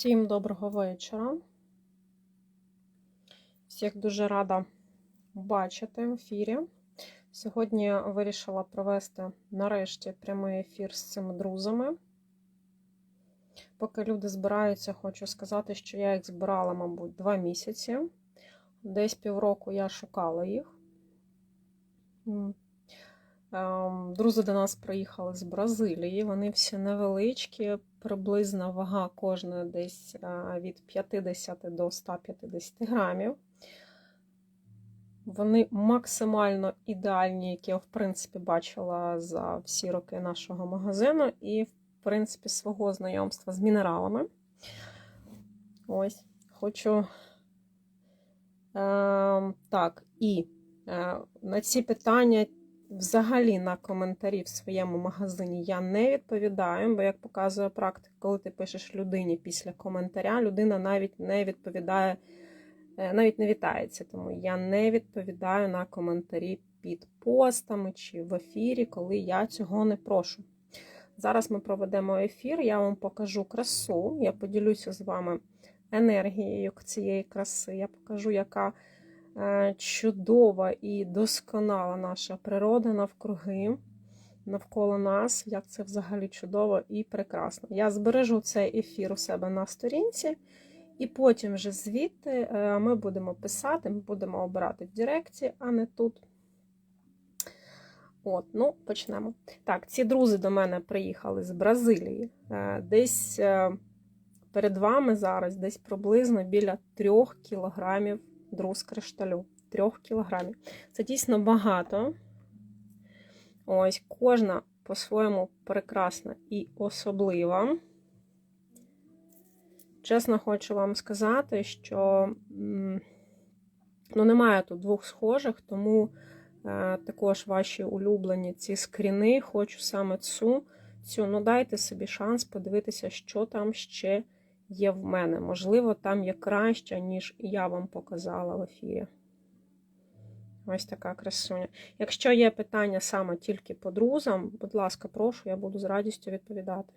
Всім доброго вечора. Всіх дуже рада бачити в ефірі. Сьогодні вирішила провести нарешті прямий ефір з цими друзями. Поки люди збираються, хочу сказати, що я їх збирала, мабуть, два місяці. Десь півроку я шукала їх. Ем, друзі до нас приїхали з Бразилії. Вони всі невеличкі, приблизна вага кожної десь е, від 50 до 150 грамів. Вони максимально ідеальні, які я, в принципі, бачила за всі роки нашого магазину, і, в принципі, свого знайомства з мінералами. Ось, хочу. Е, так, і е, на ці питання Взагалі на коментарі в своєму магазині я не відповідаю, бо, як показує практика, коли ти пишеш людині після коментаря, людина навіть не відповідає, е, навіть не вітається. Тому я не відповідаю на коментарі під постами чи в ефірі, коли я цього не прошу. Зараз ми проведемо ефір, я вам покажу красу, я поділюся з вами енергією цієї краси, я покажу, яка. Е, чудова і досконала наша природа навкруги, навколо нас, як це взагалі чудово і прекрасно. Я збережу цей ефір у себе на сторінці, і потім вже звідти е, ми будемо писати, ми будемо обирати в Директі, а не тут. От, ну, почнемо. Так, ці друзі до мене приїхали з Бразилії. Е, десь перед вами зараз, десь приблизно біля 3 кілограмів друз кришталю 3 кілограмів. Це дійсно багато. Ось, кожна по-своєму прекрасна і особлива. Чесно, хочу вам сказати, що ну, немає тут двох схожих, тому е, також ваші улюблені ці скріни, хочу саме цю. цю. Ну, дайте собі шанс подивитися, що там ще є в мене. Можливо, там є краще, ніж я вам показала в ефірі. Ось така красуня. Якщо є питання саме тільки по друзям, будь ласка, прошу, я буду з радістю відповідати.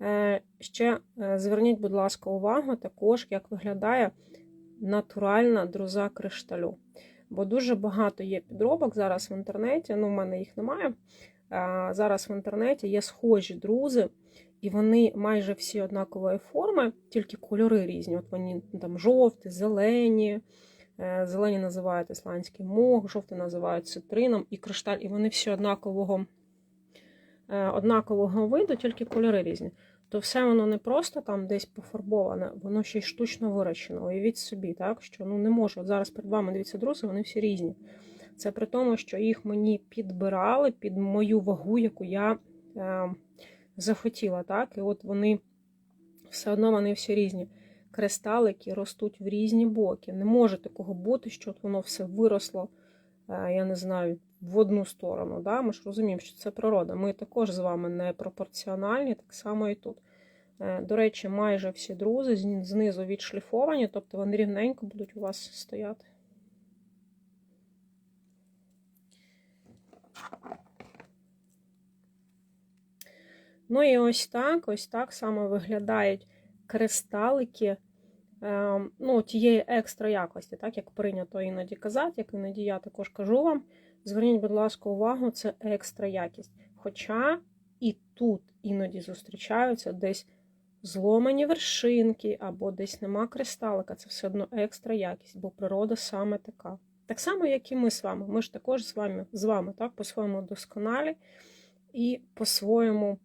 Е, ще е, зверніть, будь ласка, увагу також, як виглядає натуральна друза кришталю. Бо дуже багато є підробок зараз в інтернеті, ну, в мене їх немає. Зараз в інтернеті є схожі друзи, і вони майже всі однакової форми, тільки кольори різні. От вони там жовті, зелені. Е, зелені називають ісландський мох, жовтий називають цитрином і кришталь, і вони всі однакового е, однакового виду, тільки кольори різні. То все воно не просто там десь пофарбоване, воно ще й штучно вирощено. Уявіть собі, так, що ну не можу. От зараз перед вами дивіться друзі, вони всі різні. Це при тому, що їх мені підбирали під мою вагу, яку я е, захотіла. так? І от вони все одно вони всі різні. Кристалики ростуть в різні боки. Не може такого бути, що воно все виросло, е, я не знаю, в одну сторону. Да? Ми ж розуміємо, що це природа. Ми також з вами не пропорціональні, так само і тут. Е, до речі, майже всі друзі знизу відшліфовані, тобто вони рівненько будуть у вас стояти. Ну і ось так ось так само виглядають кристалики е, ну, тієї екстра якості, так як прийнято іноді казати, як іноді я також кажу вам. Зверніть, будь ласка, увагу, це екстра якість. Хоча і тут іноді зустрічаються десь зломані вершинки, або десь нема кристалика, це все одно екстра якість, бо природа саме така. Так само, як і ми з вами. Ми ж також з вами, з вами так, по-своєму досконалі і по-своєму.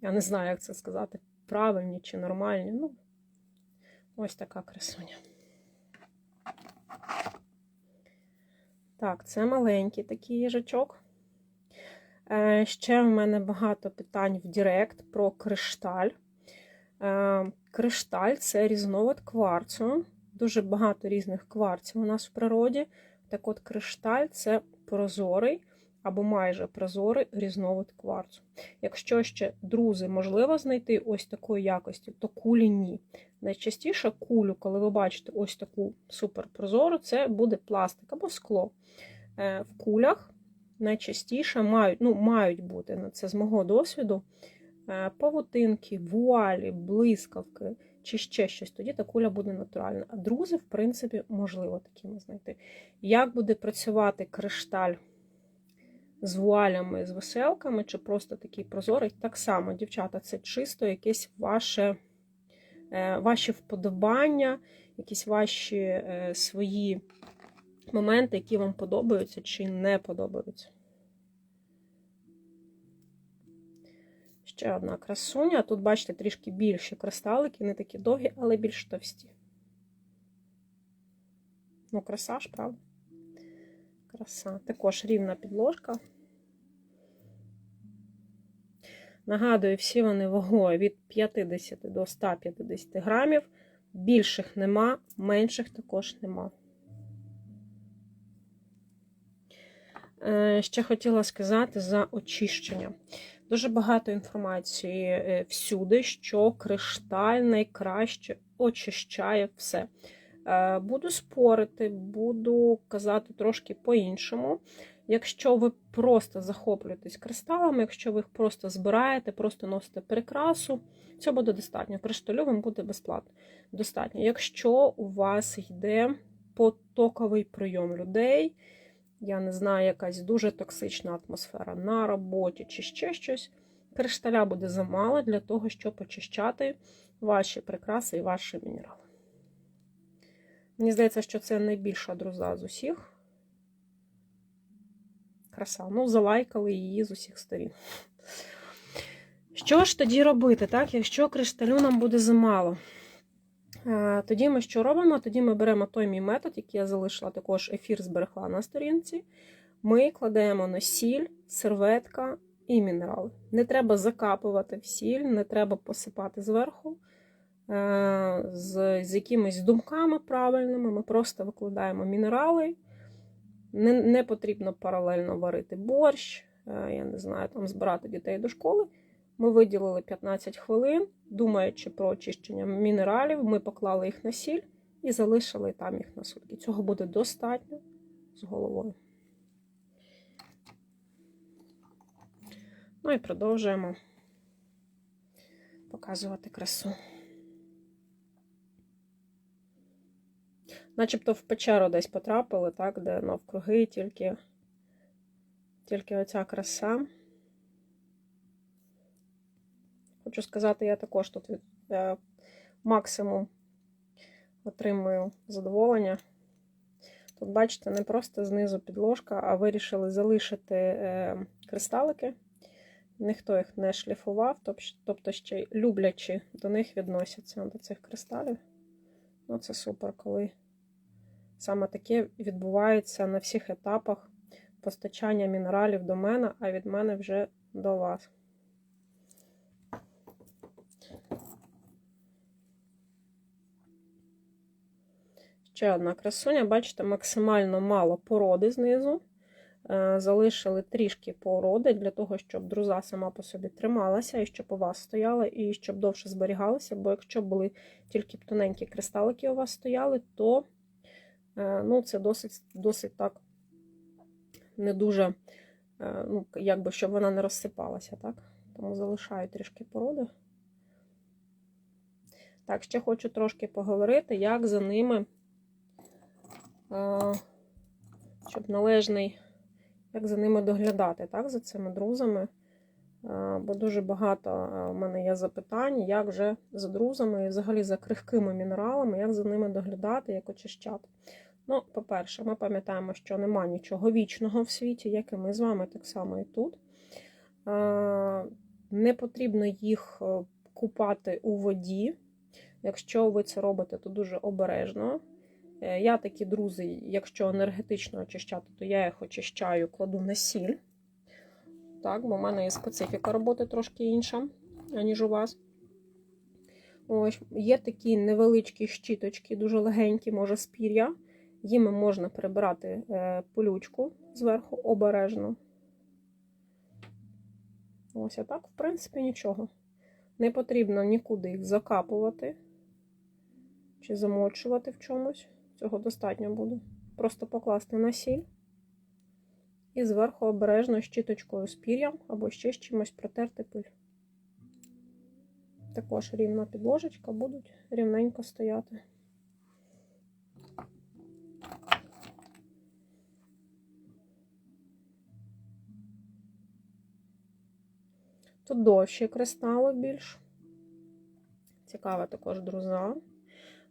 Я не знаю, як це сказати, правильні чи нормальні. Ну, ось така красуня. Так, це маленький такий їжачок. Е, ще в мене багато питань в Директ про кришталь. Е, кришталь це різновид кварцу. Дуже багато різних кварців у нас в природі. Так от кришталь це прозорий або майже прозорий різновид кварцу. Якщо ще друзи можливо знайти ось такої якості, то кулі ні. Найчастіше кулю, коли ви бачите ось таку суперпрозору, це буде пластик або скло. Е, в кулях найчастіше мають ну, мають бути, це з мого досвіду, е, павутинки, вуалі, блискавки чи ще щось, тоді та куля буде натуральна. А друзі, в принципі, можливо такими знайти. Як буде працювати кришталь з вуалями, з веселками, чи просто такий прозорий, так само, дівчата, це чисто якесь ваше, е, ваші вподобання, якісь ваші е, свої моменти, які вам подобаються чи не подобаються. Ще одна красуня. Тут, бачите, трішки більші кристалики, не такі довгі, але більш товсті. Ну, краса ж, правда? Краса. Також рівна підложка. Нагадую, всі вони вагою від 50 до 150 грамів. Більших нема, менших також нема. Е, Ще хотіла сказати за очищення. Дуже багато інформації е, всюди, що кришталь найкраще очищає все. Е, Буду спорити, буду казати трошки по-іншому. Якщо ви просто захоплюєтесь кристалами, якщо ви їх просто збираєте, просто носите прикрасу, цього буде достатньо. Кришталю вам буде безплатно. Достатньо. Якщо у вас йде потоковий прийом людей, я не знаю, якась дуже токсична атмосфера на роботі чи ще щось, кришталя буде замало для того, щоб очищати ваші прикраси і ваші мінерали. Мені здається, що це найбільша друза з усіх. Краса. Ну, залайкали її з усіх сторін. Що ж тоді робити, так? Якщо кришталю нам буде замало? Е, Тоді ми що робимо? Тоді ми беремо той мій метод, який я залишила, також ефір зберегла на сторінці. Ми кладемо на сіль, серветка і мінерали. Не треба закапувати в сіль, не треба посипати зверху. Е, З, з якимись думками правильними. Ми просто викладаємо мінерали. Не, не потрібно паралельно варити борщ, е, я не знаю, там збирати дітей до школи. Ми виділили 15 хвилин, думаючи про очищення мінералів, ми поклали їх на сіль і залишили там їх на сутки. Цього буде достатньо з головою. Ну і продовжуємо показувати красу. Начебто в печеру десь потрапили, так, де навкруги тільки, тільки оця краса. Хочу сказати, я також тут від е, максимум отримую задоволення. Тут, бачите, не просто знизу підложка, а вирішили залишити е, кристалики. Ніхто їх не шліфував, тобто ще й люблячи до них відносяться до цих кристалів. Ну, це супер, коли саме таке відбувається на всіх етапах постачання мінералів до мене, а від мене вже до вас. Ще одна красуня, бачите, максимально мало породи знизу. Е, залишили трішки породи для того, щоб друза сама по собі трималася, і щоб у вас стояла, і щоб довше зберігалася. Бо якщо були тільки тоненькі кристалики у вас стояли, то е, ну, це досить досить так не дуже, е, ну, якби щоб вона не розсипалася. так? Тому залишаю трішки породи. Так, ще хочу трошки поговорити, як за ними, щоб належний як за ними доглядати, так, за цими друзами. Бо дуже багато в мене є запитань, як вже за друзами і взагалі за крихкими мінералами, як за ними доглядати, як очищати. Ну, по-перше, ми пам'ятаємо, що нема нічого вічного в світі, як і ми з вами, так само і тут. Не потрібно їх е, купати у воді. Якщо ви це робите, то дуже обережно. Е, я такі друзі, якщо енергетично очищати, то я їх очищаю, кладу на сіль. Так, бо в мене є специфіка роботи трошки інша, ніж у вас. Ось, Є такі невеличкі щіточки, дуже легенькі, може, з пір'я. Їми можна прибирати е, полючку зверху обережно. Ось а так, в принципі, нічого. Не потрібно нікуди їх закапувати чи замочувати в чомусь. Цього достатньо буде. Просто покласти на сіль і зверху обережно щіточкою з пір'ям або ще з чимось протерти пиль. Також рівна підложечка, будуть рівненько стояти. Тут довші кристали більш. Цікава також друза.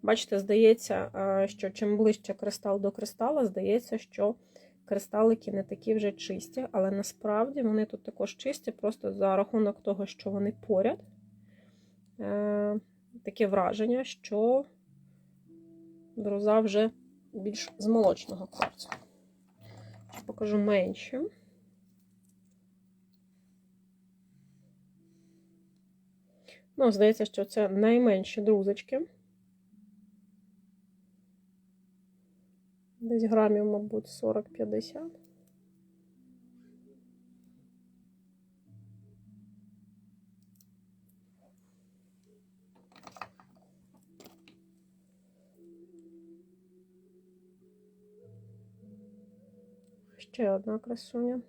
Бачите, здається, е, що чим ближче кристал до кристала, здається, що кристалики не такі вже чисті, але насправді вони тут також чисті, просто за рахунок того, що вони поряд. Е, таке враження, що друза вже більш з молочного кварцу. Покажу менші. Ну, здається, що це найменші друзочки. Десь грамів, мабуть, 40-50. Ще одна красуня.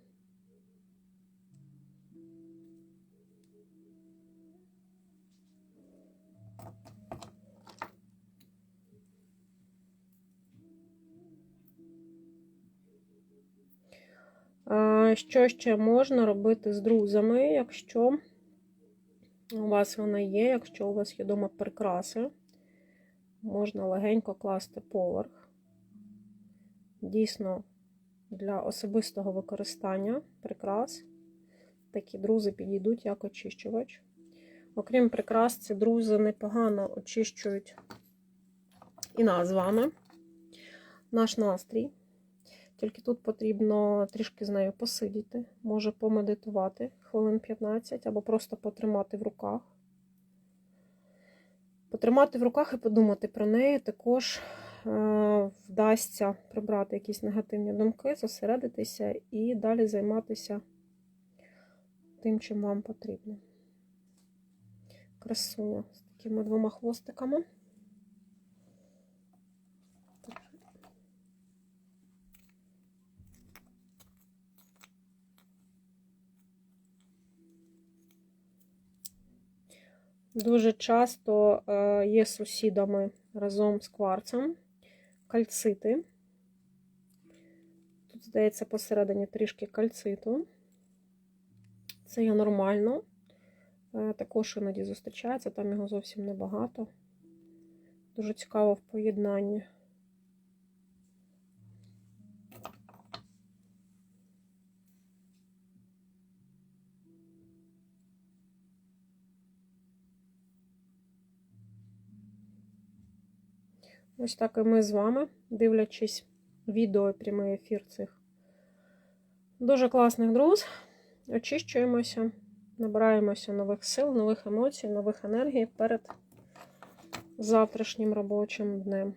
Що ще можна робити з друзями, якщо у вас вона є, якщо у вас є вдома прикраси, можна легенько класти поверх. Дійсно, для особистого використання прикрас такі друзи підійдуть як очищувач. Окрім прикрас, ці друзи непогано очищують і нас з вами, наш настрій. Тільки тут потрібно трішки з нею посидіти, може помедитувати хвилин 15 або просто потримати в руках. Потримати в руках і подумати про неї також е, вдасться прибрати якісь негативні думки, зосередитися і далі займатися тим, чим вам потрібно. Красуня з такими двома хвостиками. Дуже часто е, є сусідами разом з кварцем кальцити. Тут, здається, посередині трішки кальциту. Це є нормально. Е, також іноді зустрічається, там його зовсім небагато. Дуже цікаво в поєднанні. Ось так і ми з вами, дивлячись відео прямий ефір цих дуже класних друз, очищуємося, набираємося нових сил, нових емоцій, нових енергій перед завтрашнім робочим днем.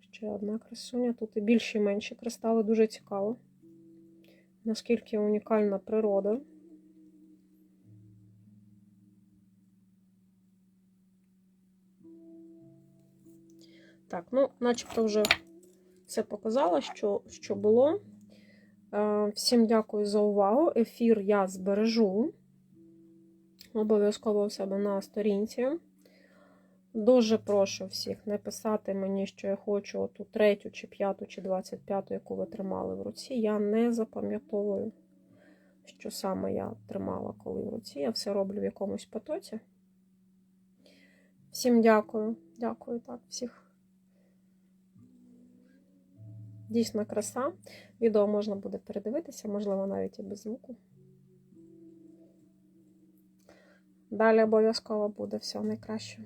Ще одна красуня. Тут і більші і менші кристали, дуже цікаво, наскільки унікальна природа. Так, ну, начебто вже все показала, що, що було. Е, всім дякую за увагу. Ефір я збережу. Обов'язково у себе на сторінці. Дуже прошу всіх не писати мені, що я хочу ту третю, чи п'яту, чи двадцять п'яту, яку ви тримали в руці. Я не запам'ятовую, що саме я тримала коли в руці. Я все роблю в якомусь потоці. Всім дякую. Дякую так, всіх. Дійсно краса. Відео можна буде передивитися, можливо, навіть і без звуку. Далі обов'язково буде все найкраще.